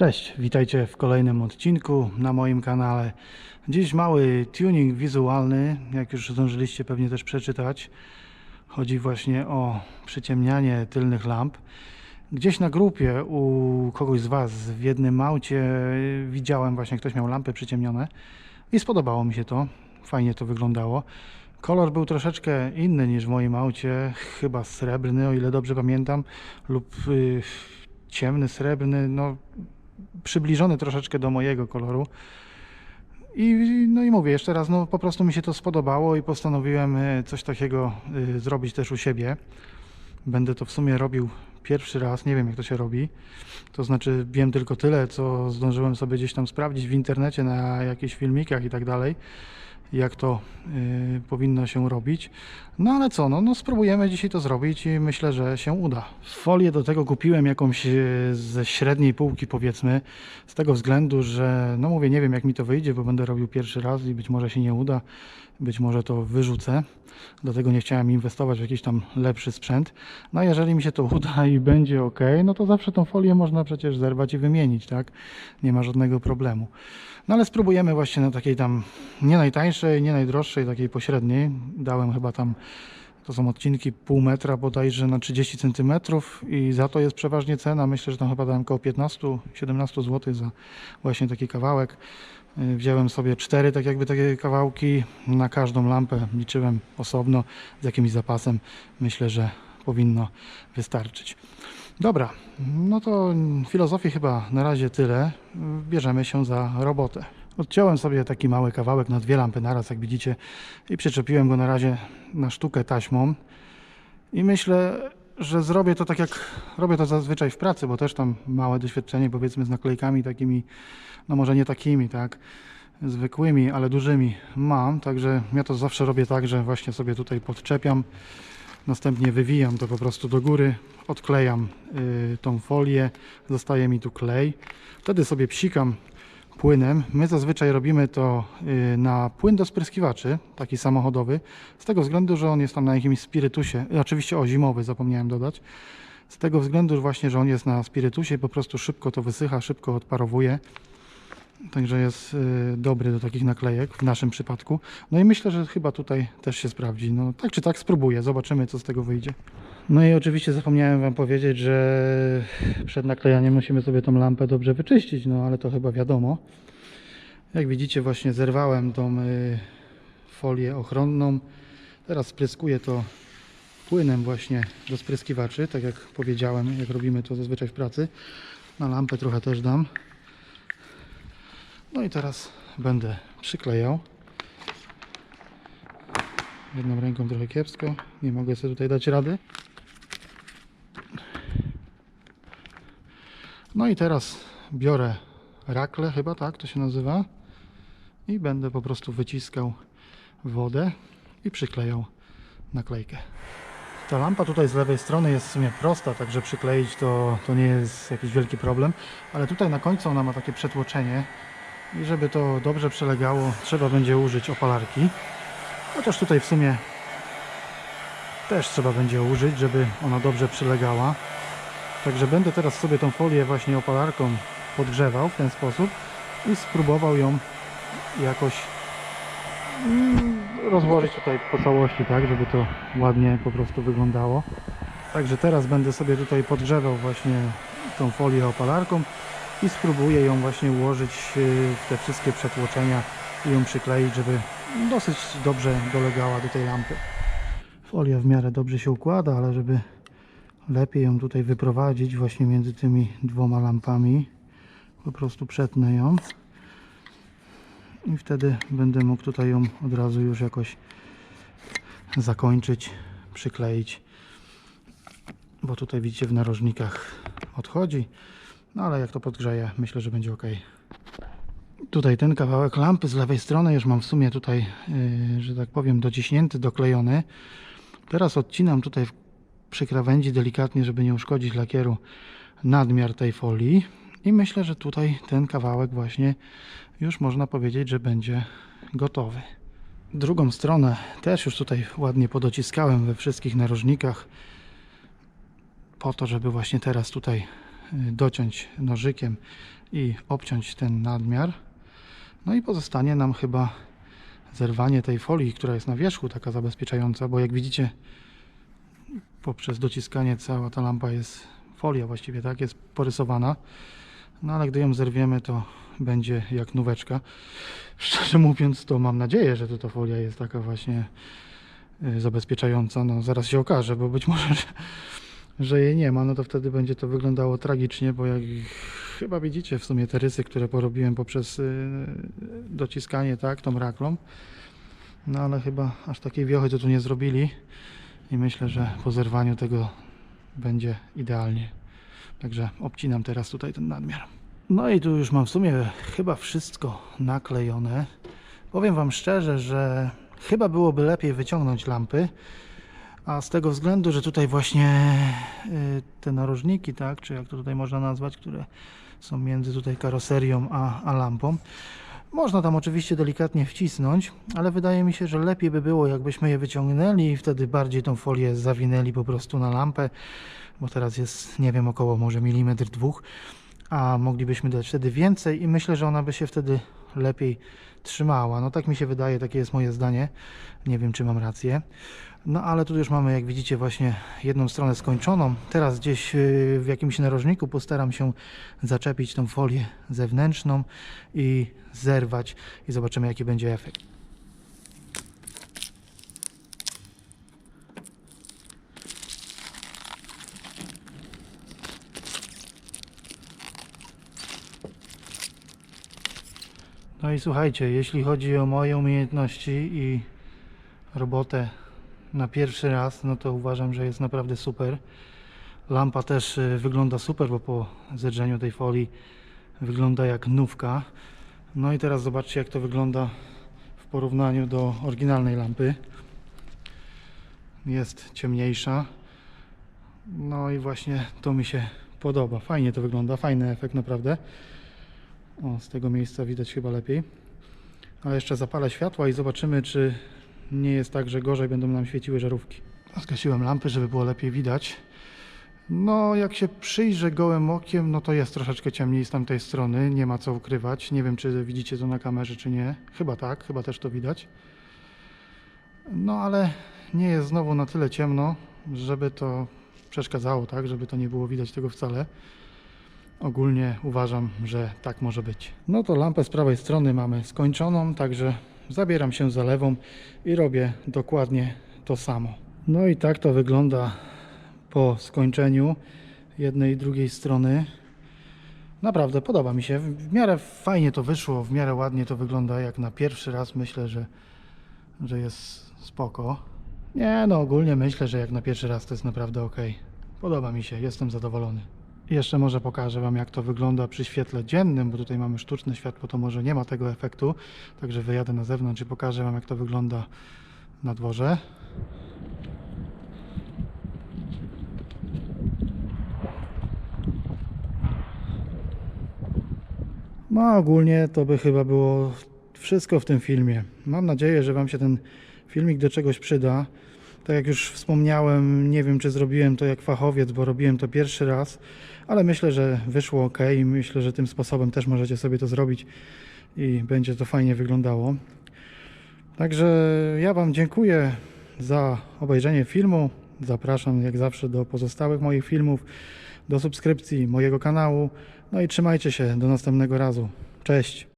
Cześć, witajcie w kolejnym odcinku na moim kanale. Dziś mały tuning wizualny, jak już zdążyliście pewnie też przeczytać. Chodzi właśnie o przyciemnianie tylnych lamp. Gdzieś na grupie u kogoś z Was w jednym aucie widziałem właśnie, ktoś miał lampy przyciemnione i spodobało mi się to. Fajnie to wyglądało. Kolor był troszeczkę inny niż w moim aucie, chyba srebrny, o ile dobrze pamiętam, lub y, ciemny, srebrny, no przybliżony troszeczkę do mojego koloru. I no i mówię jeszcze raz, no po prostu mi się to spodobało i postanowiłem e, coś takiego y, zrobić też u siebie. Będę to w sumie robił pierwszy raz, nie wiem jak to się robi. To znaczy wiem tylko tyle, co zdążyłem sobie gdzieś tam sprawdzić w internecie na jakichś filmikach i tak dalej, jak to y, powinno się robić. No ale co, no, no spróbujemy dzisiaj to zrobić i myślę, że się uda. Folię do tego kupiłem jakąś y, ze średniej półki powiedzmy, z tego względu, że no mówię, nie wiem jak mi to wyjdzie, bo będę robił pierwszy raz i być może się nie uda, być może to wyrzucę. Dlatego nie chciałem inwestować w jakiś tam lepszy sprzęt. No jeżeli mi się to uda i będzie ok, no to zawsze tą folię można przecież zerwać i wymienić, tak? Nie ma żadnego problemu. No ale spróbujemy właśnie na takiej tam nie najtańszej, nie najdroższej, takiej pośredniej. Dałem chyba tam, to są odcinki pół metra bodajże na 30 cm i za to jest przeważnie cena. Myślę, że tam chyba dałem około 15-17 zł za właśnie taki kawałek. Y, Wziąłem sobie cztery tak jakby takie kawałki na każdą lampę, liczyłem osobno z jakimś zapasem. Myślę, że powinno wystarczyć. Dobra, no to filozofii chyba na razie tyle. Bierzemy się za robotę. Odciąłem sobie taki mały kawałek na dwie lampy naraz, jak widzicie, i przyczepiłem go na razie na sztukę taśmą. I myślę, że zrobię to tak jak robię to zazwyczaj w pracy, bo też tam małe doświadczenie powiedzmy z naklejkami takimi, no może nie takimi, tak, zwykłymi, ale dużymi mam. Także ja to zawsze robię tak, że właśnie sobie tutaj podczepiam, następnie wywijam to po prostu do góry, odklejam y, tą folię, zostaje mi tu klej. Wtedy sobie psikam płynem. My zazwyczaj robimy to y, na płyn do spryskiwaczy, taki samochodowy, z tego względu, że on jest tam na jakimś spirytusie, y, oczywiście o zimowy zapomniałem dodać, z tego względu właśnie, że on jest na spirytusie i po prostu szybko to wysycha, szybko odparowuje. Także jest y, dobry do takich naklejek w naszym przypadku. No i myślę, że chyba tutaj też się sprawdzi. No tak czy tak spróbuję, zobaczymy co z tego wyjdzie. No i oczywiście zapomniałem Wam powiedzieć, że przed naklejaniem musimy sobie tą lampę dobrze wyczyścić, no ale to chyba wiadomo. Jak widzicie właśnie zerwałem tą y, folię ochronną. Teraz spryskuję to płynem właśnie do spryskiwaczy, tak jak powiedziałem, jak robimy to zazwyczaj w pracy. Na lampę trochę też dam. No i teraz będę przyklejał. Jedną ręką trochę kiepsko, nie mogę sobie tutaj dać rady. No i teraz biorę rakle, chyba tak to się nazywa, i będę po prostu wyciskał wodę i przyklejał naklejkę. Ta lampa tutaj z lewej strony jest w sumie prosta, także przykleić to, to nie jest jakiś wielki problem, ale tutaj na końcu ona ma takie przetłoczenie i żeby to dobrze przelegało, trzeba będzie użyć opalarki. Chociaż tutaj w sumie też trzeba będzie użyć, żeby ona dobrze przylegała. Także będę teraz sobie tą folię właśnie opalarką podgrzewał w ten sposób i spróbował ją jakoś mm, rozłożyć tutaj po całości, tak, żeby to ładnie po prostu wyglądało. Także teraz będę sobie tutaj podgrzewał właśnie tą folię opalarką i spróbuję ją właśnie ułożyć y, w te wszystkie przetłoczenia i ją przykleić, żeby dosyć dobrze dolegała do tej lampy. Folia w miarę dobrze się układa, ale żeby lepiej ją tutaj wyprowadzić właśnie między tymi dwoma lampami, po prostu przetnę ją i wtedy będę mógł tutaj ją od razu już jakoś zakończyć, przykleić, bo tutaj widzicie w narożnikach odchodzi, no ale jak to podgrzeję, myślę, że będzie ok. Tutaj ten kawałek lampy z lewej strony już mam w sumie tutaj, yy, że tak powiem, dociśnięty, doklejony. Teraz odcinam tutaj przy krawędzi delikatnie, żeby nie uszkodzić lakieru nadmiar tej folii i myślę, że tutaj ten kawałek właśnie już można powiedzieć, że będzie gotowy. Drugą stronę też już tutaj ładnie podociskałem we wszystkich narożnikach po to, żeby właśnie teraz tutaj y, dociąć nożykiem i obciąć ten nadmiar. No i pozostanie nam chyba zerwanie tej folii, która jest na wierzchu, taka zabezpieczająca, bo jak widzicie poprzez dociskanie cała ta lampa jest folia właściwie, tak, jest porysowana. No ale gdy ją zerwiemy, to będzie jak nóweczka. Szczerze mówiąc, to mam nadzieję, że to ta folia jest taka właśnie y, zabezpieczająca. No zaraz się okaże, bo być może, że, że jej nie ma, no to wtedy będzie to wyglądało tragicznie, bo jak chyba widzicie w sumie te rysy, które porobiłem poprzez y, dociskanie, tak, tą raklą. No ale chyba aż takiej wiochy to tu nie zrobili i myślę, że po zerwaniu tego będzie idealnie. Także obcinam teraz tutaj ten nadmiar. No i tu już mam w sumie chyba wszystko naklejone. Powiem Wam szczerze, że chyba byłoby lepiej wyciągnąć lampy, a z tego względu, że tutaj właśnie y, te narożniki, tak, czy jak to tutaj można nazwać, które są między tutaj karoserią a, a lampą, można tam oczywiście delikatnie wcisnąć, ale wydaje mi się, że lepiej by było, jakbyśmy je wyciągnęli i wtedy bardziej tą folię zawinęli po prostu na lampę, bo teraz jest, nie wiem, około może milimetr dwóch, a moglibyśmy dać wtedy więcej i myślę, że ona by się wtedy lepiej trzymała. No tak mi się wydaje, takie jest moje zdanie. Nie wiem, czy mam rację. No ale tu już mamy, jak widzicie, właśnie jedną stronę skończoną. Teraz gdzieś yy, w jakimś narożniku postaram się zaczepić tą folię zewnętrzną i zerwać i zobaczymy, jaki będzie efekt. No i słuchajcie, jeśli chodzi o moje umiejętności i robotę na pierwszy raz, no to uważam, że jest naprawdę super. Lampa też y, wygląda super, bo po zedrzeniu tej folii wygląda jak nówka. No i teraz zobaczcie, jak to wygląda w porównaniu do oryginalnej lampy. Jest ciemniejsza. No i właśnie to mi się podoba. Fajnie to wygląda, fajny efekt naprawdę. O, z tego miejsca widać chyba lepiej. Ale jeszcze zapalę światła i zobaczymy, czy nie jest tak, że gorzej będą nam świeciły żarówki. Zgasiłem lampy, żeby było lepiej widać. No, jak się przyjrzę gołym okiem, no to jest troszeczkę ciemniej z tamtej strony. Nie ma co ukrywać. Nie wiem, czy widzicie to na kamerze, czy nie. Chyba tak, chyba też to widać. No, ale nie jest znowu na tyle ciemno, żeby to przeszkadzało, tak? Żeby to nie było widać tego wcale. Ogólnie uważam, że tak może być. No to lampę z prawej strony mamy skończoną, także zabieram się za lewą i robię dokładnie to samo. No i tak to wygląda po skończeniu jednej i drugiej strony. Naprawdę podoba mi się. W miarę fajnie to wyszło, w miarę ładnie to wygląda jak na pierwszy raz. Myślę, że, że jest spoko. Nie, no ogólnie myślę, że jak na pierwszy raz to jest naprawdę ok. Podoba mi się, jestem zadowolony. Jeszcze może pokażę Wam, jak to wygląda przy świetle dziennym, bo tutaj mamy sztuczne światło, to może nie ma tego efektu. Także wyjadę na zewnątrz i pokażę Wam, jak to wygląda na dworze. No, ogólnie to by chyba było wszystko w tym filmie. Mam nadzieję, że Wam się ten filmik do czegoś przyda. Tak jak już wspomniałem, nie wiem czy zrobiłem to jak fachowiec, bo robiłem to pierwszy raz, ale myślę, że wyszło ok i myślę, że tym sposobem też możecie sobie to zrobić i będzie to fajnie wyglądało. Także ja Wam dziękuję za obejrzenie filmu. Zapraszam jak zawsze do pozostałych moich filmów, do subskrypcji mojego kanału. No i trzymajcie się do następnego razu. Cześć!